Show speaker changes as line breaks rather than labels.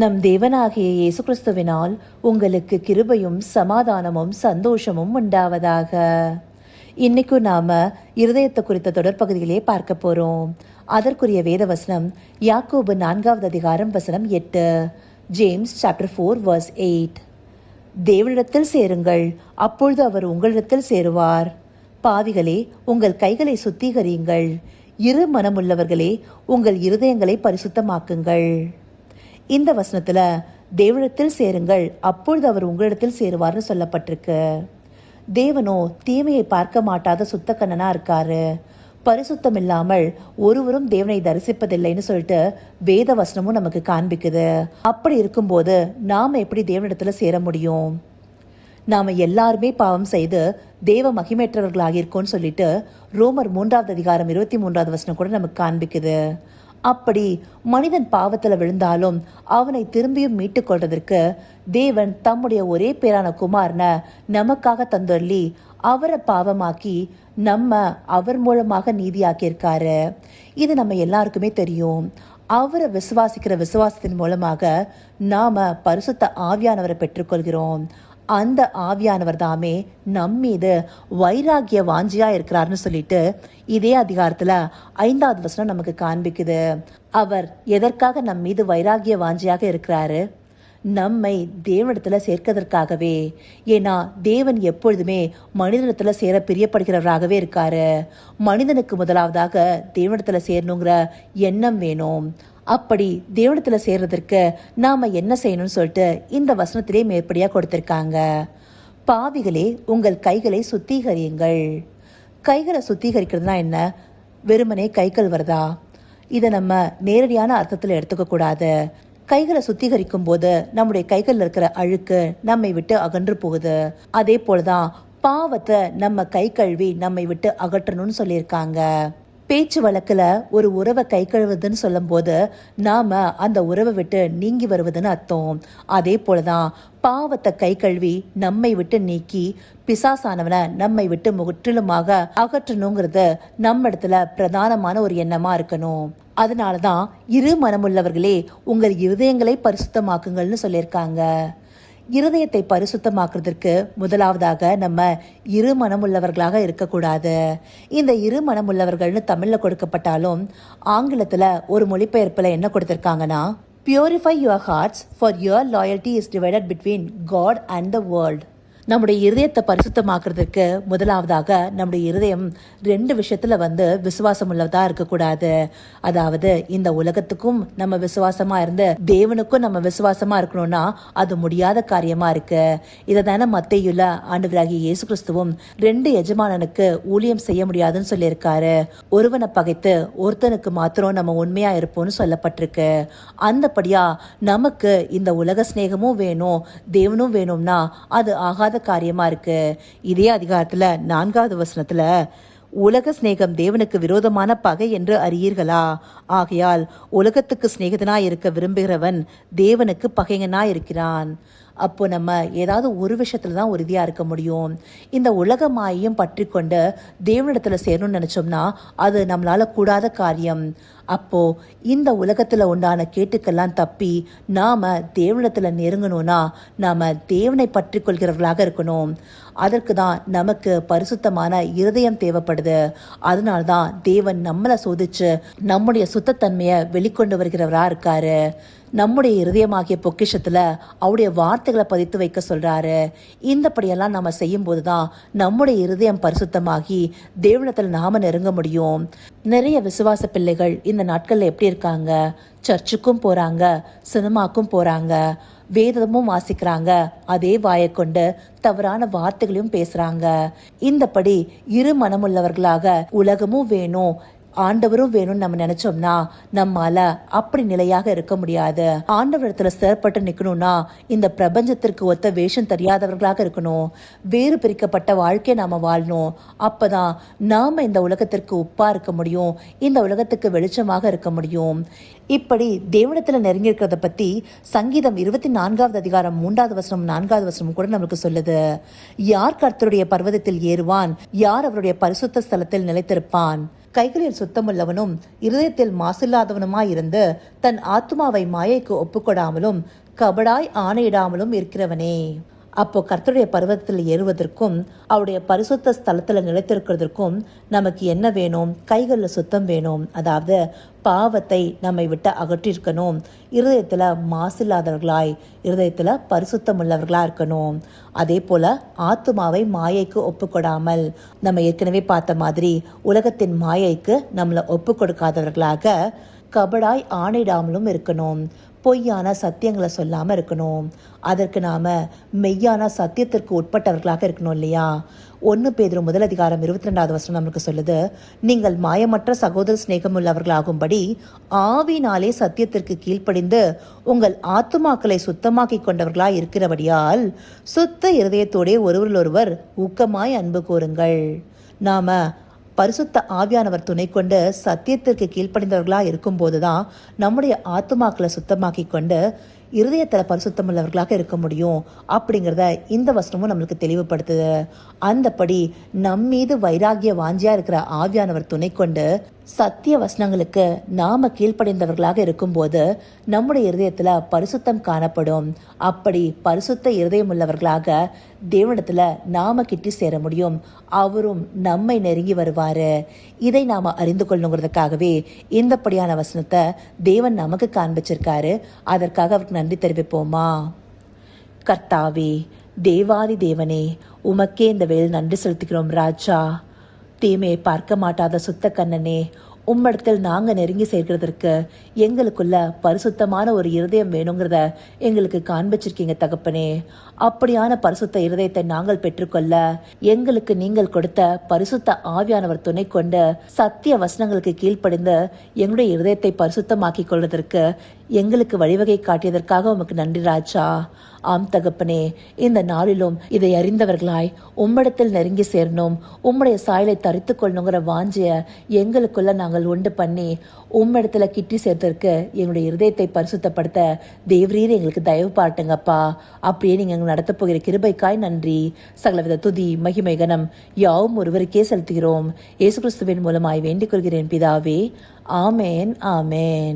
நம் தேவனாகிய இயேசு கிறிஸ்துவினால் உங்களுக்கு கிருபையும் சமாதானமும் சந்தோஷமும் உண்டாவதாக. இன்னைக்கு நாம இருதயத்தை குறித்த தொடர் பகுதிகளே பார்க்க போறோம். அதற்குரிய வேத வசனம் யாக்கோபு நான்காவது அதிகாரம் வசனம் எட்டு James chapter four verse eight. தேவனிடத்தில் சேருங்கள் அப்பொழுது அவர் உங்களிடத்தில் சேருவார். பாவிகளே உங்கள் கைகளை சுத்திகரியுங்கள். இரு மனமுள்ளவர்களே உங்கள் இருதயங்களை பரிசுத்தமாக்குங்கள். இந்த வசனத்துல தேவனிடத்தில் சேருங்கள் அப்பொழுது அவர் உங்களிடத்தில் சேருவார்னு சொல்லப்பட்டிருக்கு. தேவனோ தீமையை பார்க்க மாட்டாத சுத்த கண்ணனா இருக்காரு. பரிசுத்தம் இல்லாமல் ஒருவரும் தேவனை தரிசிப்பதில்லைன்னு சொல்லிட்டு வேத வசனமும் நமக்கு காண்பிக்குது. அப்படி இருக்கும்போது நாம் எப்படி தேவனிடத்தில் சேர முடியும்? நாம் எல்லாருமே பாவம் செய்து தேவ மகிமேற்றவர்களாக இருக்கோம்னு சொல்லிட்டு ரோமர் மூன்றாவது அதிகாரம் இருபத்தி மூன்றாவது வசனம் கூட நமக்கு காண்பிக்குது. அப்படி மனிதன் பாவத்தில் விழுந்தாலும் அவனை திரும்பியும் மீட்டுக்கொள்வதற்கு தேவன் தம்முடைய ஒரே பேரான குமாரனை நமக்காக தந்தொல்லி அவரை பாவமாக்கி நம்ம அவர் மூலமாக நீதியாக்கியிருக்காரு. இது நம்ம எல்லாருக்குமே தெரியும். அவரை விசுவாசிக்கிற விசுவாசத்தின் மூலமாக நாம பரிசுத்த ஆவியானவரை பெற்றுக்கொள்கிறோம். அந்த ஆவியானவர் தாமே நம் மீது வைராகிய வாஞ்சியா இருக்கிறார்னு சொல்லிட்டு இதே அதிகாரத்துல ஐந்தாவது வசனம் நமக்கு காண்பிக்குது. அவர் எதற்காக நம் மீது வைராகிய வாஞ்சியாக இருக்கிறாரு? நம்மை தேவனிடத்தில் சேர்க்கதற்காகவே ஏன்னா தேவன் எப்பொழுதுமே மனிதனிடத்தில் சேர பிரியப்படுகிறவராகவே இருக்காரு. மனிதனுக்கு முதலாவதாக தேவனிடத்தில் சேரணுங்கிற எண்ணம் வேணும். அப்படி தேவனத்தில் சேர்றதற்கு நாம் என்ன செய்யணும்னு சொல்லிட்டு இந்த வசனத்திலே மேற்படியாக கொடுத்துருக்காங்க. பாவிகளே உங்கள் கைகளை சுத்திகரியுங்கள். கைகளை சுத்திகரிக்கிறதுனா என்ன? வெறுமனே கை கழுவுறதா இதை நம்ம நேரடியான அர்த்தத்தில் எடுத்துக்க கூடாது கைகளை சுத்திகரிக்கும் போது நம்முடைய கைகளில் இருக்கிற அழுக்கு நம்மை விட்டு அகன்று போகுது. அதே போலதான் பாவத்தை நம்ம கை கழுவி நம்மை விட்டு அகற்றணும்னு சொல்லியிருக்காங்க. பேச்சு வழக்கில் ஒரு உறவை கை கழுவுதுன்னு சொல்லும்போது நாம் அந்த உறவை விட்டு நீங்கி வருவதுன்னு அர்த்தம். அதே போலதான் பாவத்தை கை கழுவி நம்மை விட்டு நீக்கி பிசாசானவனை நம்மை விட்டு முற்றிலுமாக அகற்றணுங்கிறது நம்ம இடத்துல பிரதானமான ஒரு எண்ணமா இருக்கணும். அதனால தான் இரு மனமுள்ளவர்களே உங்கள் இருதயங்களை பரிசுத்தமாக்குங்கள்னு சொல்லியிருக்காங்க. இருதயத்தை பரிசுத்தமாக்குறதற்கு முதலாவதாக நம்ம இரு மனமுள்ளவர்களாக இருக்கக்கூடாது. இந்த இரு மனமுள்ளவர்கள்னு தமிழில் கொடுக்கப்பட்டாலும் ஆங்கிலத்தில் ஒரு மொழிபெயர்ப்பில் என்ன கொடுத்துருக்காங்கன்னா purify your hearts for your loyalty is divided between God and the world நம்முடைய இருதயத்தை பரிசுத்தமாக்குறதுக்கு முதலாவதாக நம்முடைய இருதயம் ரெண்டு விஷயத்தில் வந்து விசுவாசம் உள்ளதாக இருக்கக்கூடாது. அதாவது இந்த உலகத்துக்கும் நம்ம விசுவாசமாக இருந்து தேவனுக்கும் நம்ம விசுவாசமாக இருக்கணும்னா அது முடியாத காரியமாக இருக்கு. இதை தானே மத்தையுள்ள ஆண்டவராகிய இயேசு கிறிஸ்துவும் ரெண்டு எஜமானனுக்கு ஊழியம் செய்ய முடியாதுன்னு சொல்லியிருக்காரு. ஒருவனை பகைத்து ஒருத்தனுக்கு மாத்திரம் நம்ம உண்மையாக இருப்போம்னு சொல்லப்பட்டிருக்கு. அந்தபடியாக நமக்கு இந்த உலக சிநேகமும் வேணும் தேவனும் வேணும்னா அது ஆகாத காரியமா இருக்கு? இதே அதிகாரத்துல நான்காவது வசனத்துல உலக சிநேகம் தேவனுக்கு விரோதமான பகை என்று அறியீர்களா? ஆகையால் உலகத்துக்கு சிநேகிதனாய் இருக்க விரும்புகிறவன் தேவனுக்கு பகைஞனாய் இருக்கிறான். அப்போ நம்ம ஏதாவது ஒரு விஷயத்தில் தான் உறுதியாக இருக்க முடியும். இந்த உலக மாயையும் பற்றி கொண்டு தேவனிடத்தில் சேரணும்னு நினச்சோம்னா அது நம்மளால கூடாத காரியம். அப்போது இந்த உலகத்தில் உண்டான கேட்டுக்கெல்லாம் தப்பி நாம் தேவனிடத்தில் நெருங்கணும்னா நாம் தேவனை பற்றி கொள்கிறவர்களாக இருக்கணும். அதற்கு தான் நமக்கு பரிசுத்தமான இருதயம் தேவைப்படுது. அதனால தான் தேவன் நம்மளை சோதிச்சு நம்முடைய சுத்தத்தன்மையை வெளிக்கொண்டு வருகிறவராக இருக்காரு. நம்முடைய இருதயமாகிய பொக்கிஷத்தில் அவருடைய வார்த்தைகளை பதித்து வைக்க சொல்கிறாரு இந்தப்படியெல்லாம் நம்ம செய்யும் போதுதான் நம்முடைய இருதயம் பரிசுத்தமாகி தேவனத்தில் நாம நெருங்க முடியும். நிறைய விசுவாச பிள்ளைகள் இந்த நாட்களில் எப்படி இருக்காங்க? சர்ச்சுக்கும் போகிறாங்க சினிமாக்கும் போகிறாங்க வேதமும் வாசிக்கிறாங்க அதே வாயை கொண்டு தவறான வார்த்தைகளையும் பேசுறாங்க. இந்தபடி இரு மனமுள்ளவர்களாக உலகமும் வேணும் ஆண்டவரும் வேணும்னு நம்ம நினைச்சோம்னா நம்மால அப்படி நிலையாக இருக்க முடியாது. ஆண்டவரத்துல சிறப்பட்டு நிக்கணும்னா இந்த பிரபஞ்சத்திற்கு ஒத்த வேஷம் தெரியாதவர்களாக இருக்கணும். வேறு பிரிக்கப்பட்ட வாழ்க்கையை நாம வாழணும். அப்பதான் நாம இந்த உலகத்திற்கு உப்பா இருக்க முடியும். இந்த உலகத்துக்கு வெளிச்சமாக இருக்க முடியும். இப்படி தேவனத்துல நெருங்கி இருக்கிறத பத்தி சங்கீதம் இருபத்தி நான்காவது அதிகாரம் மூன்றாவது வசனம் நான்காவது வசனம் கூட நமக்கு சொல்லுது. யார் கர்த்தருடைய பர்வதத்தில் ஏறுவான்? யார் அவருடைய பரிசுத்த ஸ்தலத்தில் நிலைத்திருப்பான்? கைகளில் சுத்தமுள்ளவனும் இருதயத்தில் மாசில்லாதவனுமாயிருந்து தன் ஆத்மாவை மாயைக்கு ஒப்புக்கொடாமலும் கபடாய் ஆணையிடாமலும் இருக்கிறவனே. அப்போ கர்த்தருடைய பர்வதத்தில் ஏறுவதற்கும் அவருடைய பரிசுத்த ஸ்தலத்தில் நிலைத்திருக்கிறதுக்கும் நமக்கு என்ன வேணும்? கைகளில் சுத்தம் வேணும். அதாவது பாவத்தை நம்மை விட்டு அகற்றிருக்கணும் இருதயத்தில் மாசில்லாதவர்களாய் இருதயத்தில் பரிசுத்தம் உள்ளவர்களாக இருக்கணும். அதே போல ஆத்துமாவை மாயைக்கு ஒப்புக்கொடாமல் நம்ம ஏற்கனவே பார்த்த மாதிரி உலகத்தின் மாயைக்கு நம்மளை ஒப்பு கொடுக்காதவர்களாக கபடாய் ஆணையிடாமலும் இருக்கணும். பொய்யான சத்தியங்களை சொல்லாமல் இருக்கணும். அதற்கு நாம் மெய்யான சத்தியத்திற்கு உட்பட்டவர்களாக இருக்கணும் இல்லையா? ஒன்று பேர் முதல் அதிகாரம் இருபத்தி ரெண்டாவது வருஷம் நமக்கு சொல்லுது நீங்கள் மாயமற்ற சகோதர சிநேகம் உள்ளவர்களாகும்படி ஆவினாலே சத்தியத்திற்கு கீழ்ப்படிந்து உங்கள் ஆத்துமாக்களை சுத்தமாக்கி கொண்டவர்களாய் இருக்கிறபடியால் சுத்த இருதயத்தோடே ஒருவரிலொருவர் ஊக்கமாய் அன்பு கூறுங்கள். நாம பரிசுத்த ஆவியானவர் துணை கொண்டு சத்தியத்திற்கு கீழ்ப்படைந்தவர்களாக இருக்கும்போது தான் நம்முடைய ஆத்துமாக்களை சுத்தமாக்கி கொண்டு இருதயத்தில் பரிசுத்தமுள்ளவர்களாக இருக்க முடியும் அப்படிங்கிறத இந்த வசனமும் நம்மளுக்கு தெளிவுபடுத்துது. அந்தபடி நம்மீது வைராகிய வாஞ்சியாக இருக்கிற ஆவியானவர் துணை கொண்டு சத்திய வசனங்களுக்கு நாம கீழ்ப்படைந்தவர்களாக இருக்கும்போது நம்முடைய இருதயத்தில் பரிசுத்தம் காணப்படும். அப்படி பரிசுத்த இருதயம் உள்ளவர்களாக தேவனிடத்தில் நாம கிட்டி சேர முடியும். அவரும் நம்மை நெருங்கி வருவார். இதை நாம் அறிந்து கொள்ளணுங்கிறதுக்காகவே இந்தப்படியான வசனத்தை தேவன் நமக்கு காண்பிச்சிருக்காரு. அதற்காக அவருக்கு நன்றி தெரிவிப்போமா? கர்த்தாவே தேவாதி தேவனே உமக்கே இந்த வேலை நன்றி செலுத்துகிறோம் ராஜா. தீமையை பார்க்க மாட்டாத சுத்த கண்ணனே உம்மிடத்தில் நாங்கள் நெருங்கி சேர்க்கிறதற்கு எங்களுக்குள்ள பரிசுத்தமான ஒரு இருதயம் வேணுங்கிறத எங்களுக்கு காண்பிச்சிருக்கீங்க தகப்பனே. அப்படியான பரிசுத்த இருதயத்தை நாங்கள் பெற்றுக்கொள்ள எங்களுக்கு நீங்கள் கொடுத்த பரிசுத்த ஆவியானவர் துணை கொண்டு சத்திய வசனங்களுக்கு கீழ்ப்படிந்து எங்களுடைய இருதயத்தை பரிசுத்தமாக்கிக் கொள்வதற்கு எங்களுக்கு வழிவகை காட்டியதற்காக உமக்கு நன்றி ராஜா. ஆம் தகப்பனே இந்த நாளிலும் இதை அறிந்தவர்களாய் உம்மிடத்தில் நெருங்கி சேரணும். உம்முடைய சாயலை தரித்து கொள்ளணுங்கிற வாஞ்சிய எங்களுக்குள்ள நாங்கள் உண்டு பண்ணி உம்மிடத்துல கிட்டி சேர்த்ததற்கு எங்களுடைய இருதயத்தை பரிசுத்தப்படுத்த தேவரீர் எங்களுக்கு தயவு பாட்டுங்கப்பா அப்படியே நீங்க எங்களுக்கு நடத்தப் போகிற கிருபைக்காய் நன்றி. சகலவித துதி மகிமை கனம் யாவும் ஒருவருக்கே செலுத்துகிறோம். இயேசு கிறிஸ்துவின் மூலமாய் வேண்டிக் கொள்கிறேன் பிதாவே. ஆமேன் ஆமேன்.